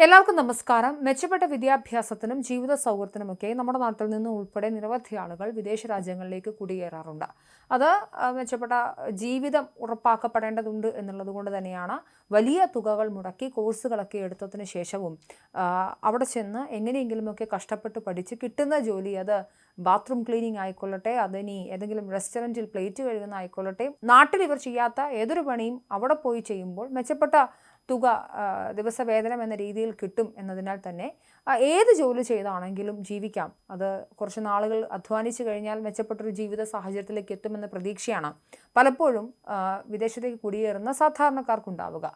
എല്ലാവർക്കും നമസ്കാരം. മെച്ചപ്പെട്ട വിദ്യാഭ്യാസത്തിനും ജീവിത സൗകര്യത്തിനുമൊക്കെ നമ്മുടെ നാട്ടിൽ നിന്ന് ഉൾപ്പെടെ നിരവധി ആളുകൾ വിദേശ രാജ്യങ്ങളിലേക്ക് കുടിയേറാറുണ്ട്. അത് മെച്ചപ്പെട്ട ജീവിതം ഉറപ്പാക്കപ്പെടേണ്ടതുണ്ട് എന്നുള്ളത് കൊണ്ട് തന്നെയാണ് വലിയ തുകകൾ മുടക്കി കോഴ്സുകളൊക്കെ എടുത്തതിന് ശേഷവും അവിടെ ചെന്ന് എങ്ങനെയെങ്കിലുമൊക്കെ കഷ്ടപ്പെട്ട് പഠിച്ച് കിട്ടുന്ന ജോലി അത് ബാത്റൂം ക്ലീനിങ് ആയിക്കൊള്ളട്ടെ അതിനി ഏതെങ്കിലും റെസ്റ്റോറന്റിൽ പ്ലേറ്റ് കഴുകുന്ന ആയിക്കൊള്ളട്ടെ നാട്ടിൽ ഇവർ ചെയ്യാത്ത ഏതൊരു പണിയും അവിടെ പോയി ചെയ്യുമ്പോൾ മെച്ചപ്പെട്ട തുക ദിവസവേതനം എന്ന രീതിയിൽ കിട്ടും എന്നതിനാൽ തന്നെ ഏത് ജോലി ചെയ്താണെങ്കിലും ജീവിക്കാം. അത് കുറച്ച് നാളുകൾ അധ്വാനിച്ചു കഴിഞ്ഞാൽ മെച്ചപ്പെട്ടൊരു ജീവിത സാഹചര്യത്തിലേക്ക് എത്തുമെന്ന പ്രതീക്ഷയാണ് പലപ്പോഴും വിദേശത്തേക്ക് കുടിയേറുന്ന സാധാരണക്കാർക്കുണ്ടാവുക.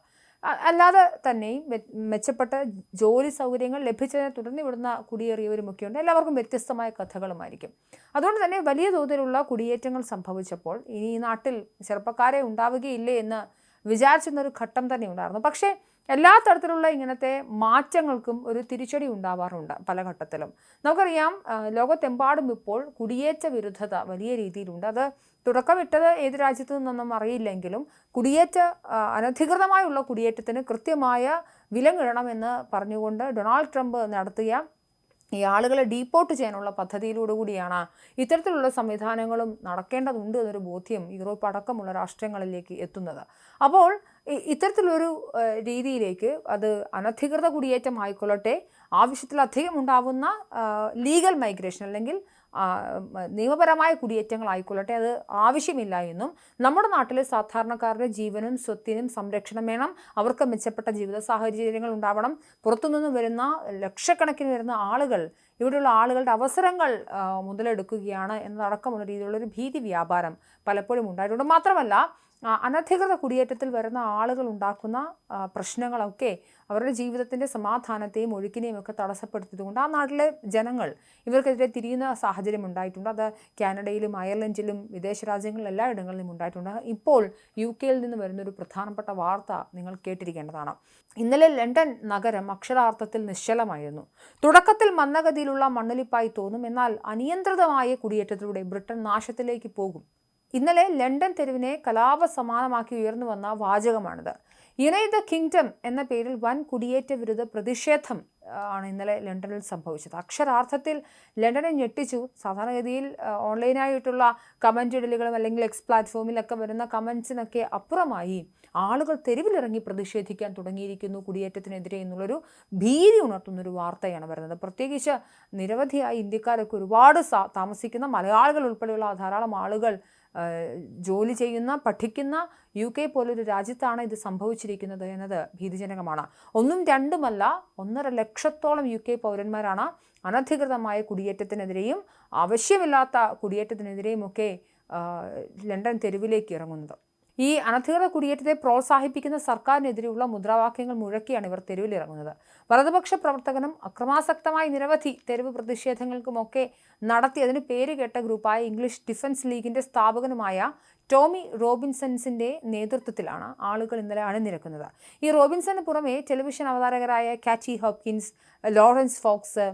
അല്ലാതെ തന്നെയും മെച്ചപ്പെട്ട ജോലി സൗകര്യങ്ങൾ ലഭിച്ചതിനെ തുടർന്ന് ഇവിടുന്ന് കുടിയേറിയവരുമൊക്കെയുണ്ട്. എല്ലാവർക്കും വ്യത്യസ്തമായ കഥകളുമായിരിക്കും. അതുകൊണ്ട് തന്നെ വലിയ തോതിലുള്ള കുടിയേറ്റങ്ങൾ സംഭവിച്ചപ്പോൾ ഇനി ഈ നാട്ടിൽ ചെറുപ്പക്കാരെ ഉണ്ടാവുകയില്ലേ എന്ന് വിചാരിച്ചിരുന്നൊരു ഘട്ടം തന്നെ ഉണ്ടായിരുന്നു. പക്ഷേ എല്ലാ തരത്തിലുള്ള ഇങ്ങനത്തെ മാറ്റങ്ങൾക്കും ഒരു തിരിച്ചടി ഉണ്ടാവാറുണ്ട് പല ഘട്ടത്തിലും. നമുക്കറിയാം ലോകത്തെമ്പാടും ഇപ്പോൾ കുടിയേറ്റ വിരുദ്ധത വലിയ രീതിയിലുണ്ട്. അത് തുടക്കമിട്ടത് ഏത് രാജ്യത്തു നിന്നൊന്നും അറിയില്ലെങ്കിലും കുടിയേറ്റ അനധികൃതമായുള്ള കുടിയേറ്റത്തിന് കൃത്യമായ വിലങ്ങിടണമെന്ന് പറഞ്ഞുകൊണ്ട് ഡൊണാൾഡ് ട്രംപ് നടത്തിയ ഈ ആളുകളെ ഡീപ്പോർട്ട് ചെയ്യാനുള്ള പദ്ധതിയിലൂടെ കൂടിയാണ് ഇത്തരത്തിലുള്ള സംവിധാനങ്ങളും നടക്കേണ്ടതുണ്ട് എന്നൊരു ബോധ്യം യൂറോപ്പ് അടക്കമുള്ള രാഷ്ട്രങ്ങളിലേക്ക് എത്തുന്നത്. അപ്പോൾ ഇത്തരത്തിലൊരു രീതിയിലേക്ക് അത് അനധികൃത കുടിയേറ്റം ആയിക്കൊള്ളട്ടെ ആവശ്യത്തിലധികം ഉണ്ടാവുന്ന ലീഗൽ മൈഗ്രേഷൻ അല്ലെങ്കിൽ നിയമപരമായ കുടിയേറ്റങ്ങൾ ആയിക്കൊള്ളട്ടെ അത് ആവശ്യമില്ല എന്നും നമ്മുടെ നാട്ടിലെ സാധാരണക്കാരുടെ ജീവനും സ്വത്തിനും സംരക്ഷണം വേണം അവർക്ക് മെച്ചപ്പെട്ട ജീവിത സാഹചര്യങ്ങൾ ഉണ്ടാവണം പുറത്തുനിന്ന് വരുന്ന ലക്ഷക്കണക്കിന് വരുന്ന ആളുകൾ ഇവിടെയുള്ള ആളുകളുടെ അവസരങ്ങൾ മുതലെടുക്കുകയാണ് എന്നതടക്കമുള്ള രീതിയിലുള്ള ഒരു ഭീതി വ്യാപാരം പലപ്പോഴും ഉണ്ടായിട്ടുണ്ട്. മാത്രമല്ല അനധികൃത കുടിയേറ്റത്തിൽ വരുന്ന ആളുകൾ ഉണ്ടാക്കുന്ന പ്രശ്നങ്ങളൊക്കെ അവരുടെ ജീവിതത്തിന്റെ സമാധാനത്തെയും ഒഴുക്കിനെയും ഒക്കെ തടസ്സപ്പെടുത്തിയതുകൊണ്ട് ആ നാട്ടിലെ ജനങ്ങൾ ഇവർക്കെതിരെ തിരിയുന്ന സാഹചര്യം ഉണ്ടായിട്ടുണ്ട്. അത് കാനഡയിലും അയർലൻഡിലും വിദേശ രാജ്യങ്ങളിലും എല്ലായിടങ്ങളിലും ഉണ്ടായിട്ടുണ്ട്. ഇപ്പോൾ യു കെയിൽ നിന്ന് വരുന്നൊരു പ്രധാനപ്പെട്ട വാർത്ത നിങ്ങൾ കേട്ടിരിക്കേണ്ടതാണ്. ഇന്നലെ ലണ്ടൻ നഗരം അക്ഷരാർത്ഥത്തിൽ നിശ്ചലമായിരുന്നു. തുടക്കത്തിൽ മന്ദഗതിയിലുള്ള മണ്ണൊലിപ്പായി തോന്നും. എന്നാൽ അനിയന്ത്രിതമായ കുടിയേറ്റത്തിലൂടെ ബ്രിട്ടൻ നാശത്തിലേക്ക് പോകും. ഇന്നലെ ലണ്ടൻ തെരുവിനെ കലാപ സമാനമാക്കി ഉയർന്നു വന്ന വാചകമാണിത്. യുണൈറ്റ് ദ കിങ്ഡം എന്ന പേരിൽ വൻ കുടിയേറ്റ വിരുദ്ധ പ്രതിഷേധം ആണ് ഇന്നലെ ലണ്ടനിൽ സംഭവിച്ചത്. അക്ഷരാർത്ഥത്തിൽ ലണ്ടനെ ഞെട്ടിച്ചു. സാധാരണഗതിയിൽ ഓൺലൈനായിട്ടുള്ള കമന്റ് ഇടലുകളും അല്ലെങ്കിൽ എക്സ് പ്ലാറ്റ്ഫോമിലൊക്കെ വരുന്ന കമൻസിനൊക്കെ അപ്പുറമായി ആളുകൾ തെരുവിലിറങ്ങി പ്രതിഷേധിക്കാൻ തുടങ്ങിയിരിക്കുന്നു കുടിയേറ്റത്തിനെതിരെ എന്നുള്ളൊരു ഭീതി ഉണർത്തുന്നൊരു വാർത്തയാണ് വരുന്നത്. പ്രത്യേകിച്ച് നിരവധിയായി ഇന്ത്യക്കാരൊക്കെ ഒരുപാട് താമസിക്കുന്ന മലയാളികൾ ഉൾപ്പെടെയുള്ള ധാരാളം ആളുകൾ ജോലി ചെയ്യുന്ന പഠിക്കുന്ന യു കെ പോലൊരു രാജ്യത്താണ് ഇത് സംഭവിച്ചിരിക്കുന്നത് എന്നത് ഭീതിജനകമാണ്. ഒന്നും രണ്ടുമല്ല ഒന്നര ലക്ഷത്തോളം യു കെ പൗരന്മാരാണ് അനധികൃതമായ കുടിയേറ്റത്തിനെതിരെയും ആവശ്യമില്ലാത്ത കുടിയേറ്റത്തിനെതിരെയും ഒക്കെ ലണ്ടൻ തെരുവിലേക്ക് ഇറങ്ങുന്നത്. ഈ അനധികൃത കുടിയേറ്റത്തെ പ്രോത്സാഹിപ്പിക്കുന്ന സർക്കാരിനെതിരെയുള്ള മുദ്രാവാക്യങ്ങൾ മുഴക്കിയാണ് ഇവർ തെരുവിലിറങ്ങുന്നത്. വലതുപക്ഷ പ്രവർത്തകനും അക്രമാസക്തമായ നിരവധി തെരുവ് പ്രതിഷേധങ്ങൾക്കുമൊക്കെ നടത്തി അതിന് പേര് കേട്ട ഗ്രൂപ്പായ ഇംഗ്ലീഷ് ഡിഫൻസ് ലീഗിന്റെ സ്ഥാപകനുമായ ടോമി റോബിൻസൺസിന്റെ നേതൃത്വത്തിലാണ് ആളുകൾ ഇന്നലെ അണിനിരക്കുന്നത്. ഈ റോബിൻസന് പുറമെ television അവതാരകരായ Katie Hopkins Laurence Fox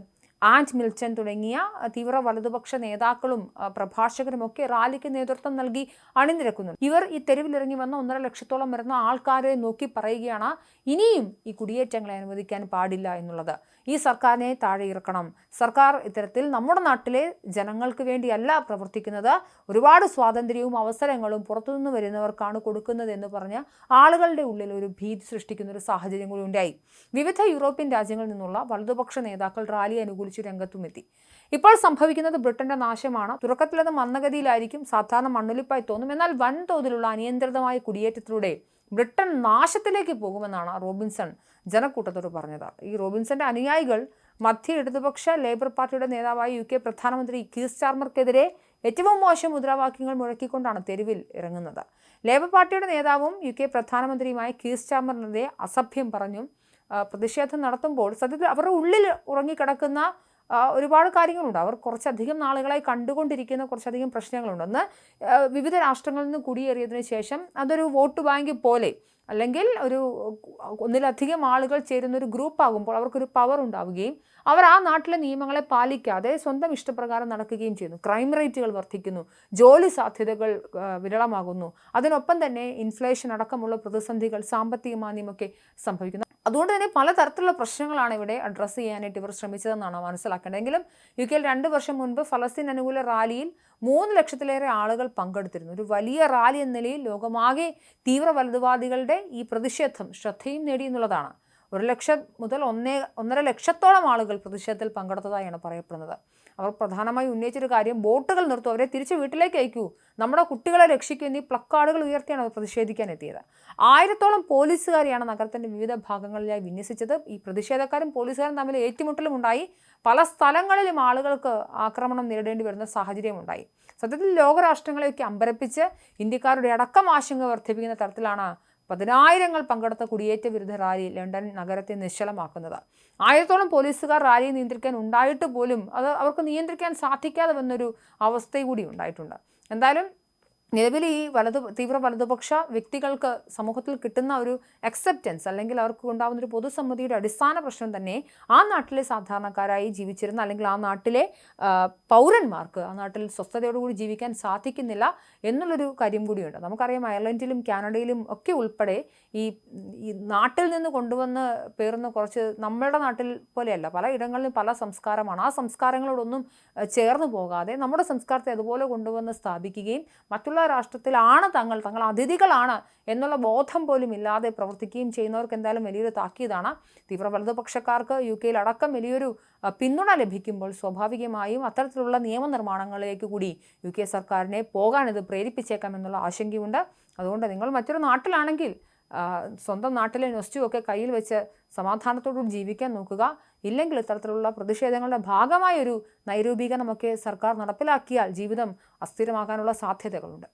and Milchan തുടങ്ങിയ തീവ്ര വലതുപക്ഷ നേതാക്കളും പ്രഭാഷകരും ഒക്കെ റാലിക്ക് നേതൃത്വം നൽകി അണിനിരക്കുന്നു. ഇവർ ഈ തെരുവിലിറങ്ങി വന്ന ഒന്നര ലക്ഷത്തോളം വരുന്ന ആൾക്കാരെ നോക്കി പറയുകയാണ് ഇനിയും ഈ കുടിയേറ്റങ്ങളെ അനുവദിക്കാൻ പാടില്ല എന്നുള്ളത്. ഈ സർക്കാരിനെ താഴെ ഇറക്കണം. സർക്കാർ ഇത്തരത്തിൽ നമ്മുടെ നാട്ടിലെ ജനങ്ങൾക്ക് വേണ്ടിയല്ല പ്രവർത്തിക്കുന്നത്. ഒരുപാട് സ്വാതന്ത്ര്യവും അവസരങ്ങളും പുറത്തുനിന്ന് വരുന്നവർക്കാണ് കൊടുക്കുന്നത് എന്ന് പറഞ്ഞ ആളുകളുടെ ഉള്ളിൽ ഒരു ഭീതി സൃഷ്ടിക്കുന്ന ഒരു സാഹചര്യം കൂടി ഉണ്ടായി. വിവിധ യൂറോപ്യൻ രാജ്യങ്ങളിൽ നിന്നുള്ള വലതുപക്ഷ നേതാക്കൾ റാലി അനുകൂലിച്ച് രംഗത്തുമെത്തി. ഇപ്പോൾ സംഭവിക്കുന്നത് ബ്രിട്ടന്റെ നാശമാണ്. തുടക്കത്തിലത് മന്ദഗതിയിലായിരിക്കും. സാധാരണ മണ്ണൊലിപ്പായി തോന്നും. എന്നാൽ വൻതോതിലുള്ള അനിയന്ത്രിതമായ കുടിയേറ്റത്തിലൂടെ ബ്രിട്ടൻ നാശത്തിലേക്ക് പോകുമെന്നാണ് റോബിൻസൺ ജനക്കൂട്ടത്തോട് പറഞ്ഞത്. ഈ റോബിൻസന്റെ അനുയായികൾ മധ്യ ഇടതുപക്ഷ ലേബർ പാർട്ടിയുടെ നേതാവായ യു കെ പ്രധാനമന്ത്രി കീസ് ചാർമർക്കെതിരെ ഏറ്റവും മോശം മുദ്രാവാക്യങ്ങൾ മുഴക്കിക്കൊണ്ടാണ് തെരുവിൽ ഇറങ്ങുന്നത്. ലേബർ പാർട്ടിയുടെ നേതാവും യു കെ പ്രധാനമന്ത്രിയുമായ കീസ് ചാർമറിനെതിരെ അസഭ്യം പറഞ്ഞു പ്രതിഷേധം നടത്തുമ്പോൾ സത്യത്തിൽ അവരുടെ ഉള്ളിൽ ഉറങ്ങിക്കിടക്കുന്ന ഒരുപാട് കാര്യങ്ങളുണ്ട്. അവർ കുറച്ചധികം നാളുകളായി കണ്ടുകൊണ്ടിരിക്കുന്ന കുറച്ചധികം പ്രശ്നങ്ങളുണ്ട്. ഒന്ന് വിവിധ രാഷ്ട്രങ്ങളിൽ നിന്ന് കുടിയേറിയതിനു ശേഷം അതൊരു വോട്ട് ബാങ്ക് പോലെ അല്ലെങ്കിൽ ഒരു ഒന്നിലധികം ആളുകൾ ചേരുന്ന ഒരു ഗ്രൂപ്പ് ആകുമ്പോൾ അവർക്കൊരു പവർ ഉണ്ടാവുകയും അവർ ആ നാട്ടിലെ നിയമങ്ങളെ പാലിക്കാതെ സ്വന്തം ഇഷ്ടപ്രകാരം നടക്കുകയും ചെയ്യുന്നു. ക്രൈം റേറ്റുകൾ വർദ്ധിക്കുന്നു. ജോലി സാധ്യതകൾ വിരളമാകുന്നു. അതിനൊപ്പം തന്നെ ഇൻഫ്ലേഷൻ അടക്കമുള്ള പ്രതിസന്ധികൾ സാമ്പത്തിക മാന്യമൊക്കെ സംഭവിക്കുന്നു. അതുകൊണ്ട് തന്നെ പലതരത്തിലുള്ള പ്രശ്നങ്ങളാണ് ഇവിടെ അഡ്രസ്സ് ചെയ്യാനായിട്ട് ഇവർ ശ്രമിച്ചതെന്നാണ് മനസ്സിലാക്കേണ്ടത്. എങ്കിലും യു കെയിൽ രണ്ട് വർഷം മുൻപ് ഫലസ്തീൻ അനുകൂല റാലിയിൽ മൂന്ന് ലക്ഷത്തിലേറെ ആളുകൾ പങ്കെടുത്തിരുന്നു. ഒരു വലിയ റാലി എന്ന നിലയിൽ ലോകമാകെ തീവ്ര വലതുവാദികളുടെ ഈ പ്രതിഷേധം ശ്രദ്ധയും നേടി എന്നുള്ളതാണ്. ഒരു ലക്ഷം മുതൽ ഒന്നേ ഒന്നര ലക്ഷത്തോളം ആളുകൾ പ്രതിഷേധത്തിൽ പങ്കെടുത്തതായാണ് പറയപ്പെടുന്നത്. അവർ പ്രധാനമായി ഉന്നയിച്ചൊരു കാര്യം ബോട്ടുകൾ നിർത്തും. അവരെ തിരിച്ച് വീട്ടിലേക്ക് അയക്കൂ. നമ്മുടെ കുട്ടികളെ രക്ഷിക്കൂ. എന്നീ പ്ലക്കാർഡുകൾ ഉയർത്തിയാണ് അവർ പ്രതിഷേധിക്കാൻ എത്തിയത്. ആയിരത്തോളം പോലീസുകാരെയാണ് നഗരത്തിന്റെ വിവിധ ഭാഗങ്ങളിലായി വിന്യസിച്ചത്. ഈ പ്രതിഷേധക്കാരും പോലീസുകാരും തമ്മിൽ ഏറ്റുമുട്ടലും ഉണ്ടായി പല സ്ഥലങ്ങളിലും ആളുകൾക്ക് ആക്രമണം നേരിടേണ്ടി വരുന്ന സാഹചര്യമുണ്ടായി. സത്യത്തിൽ ലോകരാഷ്ട്രങ്ങളെയൊക്കെ അമ്പരപ്പിച്ച് ഇന്ത്യക്കാരുടെ അടക്കം ആശങ്ക വർദ്ധിപ്പിക്കുന്ന തരത്തിലാണ് പതിനായിരങ്ങൾ പങ്കെടുത്ത കുടിയേറ്റ വിരുദ്ധ റാലി ലണ്ടൻ നഗരത്തെ നിശ്ചലമാക്കുന്നത്. ആയിരത്തോളം പോലീസുകാർ റാലി നിയന്ത്രിക്കാൻ ഉണ്ടായിട്ട് പോലും അത് അവർക്ക് നിയന്ത്രിക്കാൻ സാധിക്കാതെ വന്നൊരു അവസ്ഥ കൂടി ഉണ്ടായിട്ടുണ്ട്. എന്തായാലും നിലവിൽ ഈ വലതു തീവ്ര വലതുപക്ഷ വ്യക്തികൾക്ക് സമൂഹത്തിൽ കിട്ടുന്ന ഒരു അക്സെപ്റ്റൻസ് അല്ലെങ്കിൽ അവർക്ക് ഉണ്ടാകുന്ന ഒരു പൊതുസമ്മതിയുടെ അടിസ്ഥാന പ്രശ്നം തന്നെ ആ നാട്ടിലെ സാധാരണക്കാരായി ജീവിച്ചിരുന്ന അല്ലെങ്കിൽ ആ നാട്ടിലെ പൗരന്മാർക്ക് ആ നാട്ടിൽ സ്വസ്ഥതയോടുകൂടി ജീവിക്കാൻ സാധിക്കുന്നില്ല എന്നുള്ളൊരു കാര്യം കൂടിയുണ്ട്. നമുക്കറിയാം അയർലൻഡിലും കാനഡയിലും ഒക്കെ ഉൾപ്പെടെ ഈ ഈ നാട്ടിൽ നിന്ന് കൊണ്ടുവന്ന് പേറുന്ന കുറച്ച് നമ്മളുടെ നാട്ടിൽ പോലെയല്ല പല ഇടങ്ങളിലും പല സംസ്കാരമാണ്. ആ സംസ്കാരങ്ങളോടൊന്നും ചേർന്ന് പോകാതെ നമ്മുടെ സംസ്കാരത്തെ അതുപോലെ കൊണ്ടുവന്ന് സ്ഥാപിക്കുകയും മറ്റുള്ള രാഷ്ട്രത്തിലാണ് തങ്ങൾ തങ്ങൾ അതിഥികളാണ് എന്നുള്ള ബോധം പോലും ഇല്ലാതെ പ്രവർത്തിക്കുകയും ചെയ്യുന്നവർക്ക് എന്തായാലും വലിയൊരു താക്കീതാണ്. തീവ്ര വലതുപക്ഷക്കാർക്ക് യു കെയിൽ അടക്കം വലിയൊരു പിന്തുണ ലഭിക്കുമ്പോൾ സ്വാഭാവികമായും അത്തരത്തിലുള്ള നിയമനിർമ്മാണങ്ങളിലേക്ക് കൂടി യു കെ സർക്കാരിനെ പോകാൻ ഇത് പ്രേരിപ്പിച്ചേക്കാം എന്നുള്ള ആശങ്കയുണ്ട്. അതുകൊണ്ട് നിങ്ങൾ മറ്റൊരു നാട്ടിലാണെങ്കിൽ സ്വന്തം നാട്ടിലെ നൊസ്റ്റുമൊക്കെ കയ്യിൽ വെച്ച് സമാധാനത്തോടുകൂടി ജീവിക്കാൻ നോക്കുക. ഇല്ലെങ്കിൽ ഇത്തരത്തിലുള്ള പ്രതിഷേധങ്ങളുടെ ഭാഗമായൊരു നൈരൂപീകരണമൊക്കെ സർക്കാർ നടപ്പിലാക്കിയാൽ ജീവിതം അസ്ഥിരമാകാനുള്ള സാധ്യതകളുണ്ട്.